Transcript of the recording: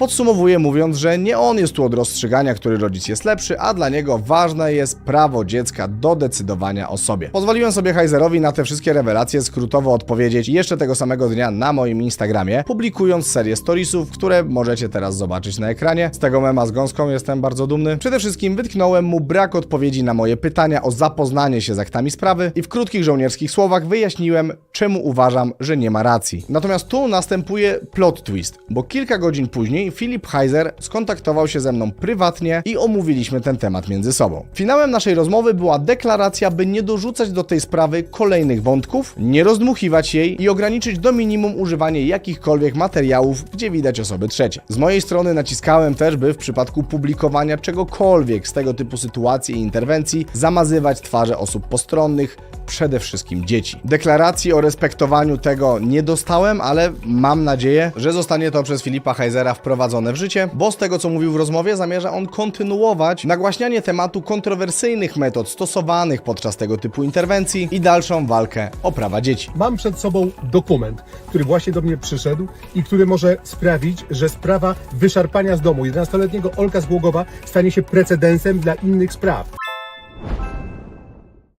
Podsumowuje mówiąc, że nie on jest tu od rozstrzygania, który rodzic jest lepszy, a dla niego ważne jest prawo dziecka do decydowania o sobie. Pozwoliłem sobie Heizerowi na te wszystkie rewelacje skrótowo odpowiedzieć jeszcze tego samego dnia na moim Instagramie, publikując serię storiesów, które możecie teraz zobaczyć na ekranie. Z tego mema z gąską jestem bardzo dumny. Przede wszystkim wytknąłem mu brak odpowiedzi na moje pytania o zapoznanie się z aktami sprawy i w krótkich żołnierskich słowach wyjaśniłem, czemu uważam, że nie ma racji. Natomiast tu następuje plot twist, bo kilka godzin później Filip Heiser skontaktował się ze mną prywatnie i omówiliśmy ten temat między sobą. Finałem naszej rozmowy była deklaracja, by nie dorzucać do tej sprawy kolejnych wątków, nie rozdmuchiwać jej i ograniczyć do minimum używanie jakichkolwiek materiałów, gdzie widać osoby trzecie. Z mojej strony naciskałem też, by w przypadku publikowania czegokolwiek z tego typu sytuacji i interwencji zamazywać twarze osób postronnych, przede wszystkim dzieci. Deklaracji o respektowaniu tego nie dostałem, ale mam nadzieję, że zostanie to przez Filipa Heisera wprowadzone w życie, bo z tego co mówił w rozmowie zamierza on kontynuować nagłaśnianie tematu kontrowersyjnych metod stosowanych podczas tego typu interwencji i dalszą walkę o prawa dzieci. Mam przed sobą dokument, który właśnie do mnie przyszedł i który może sprawić, że sprawa wyszarpania z domu 11-letniego Olka z Głogowa stanie się precedensem dla innych spraw.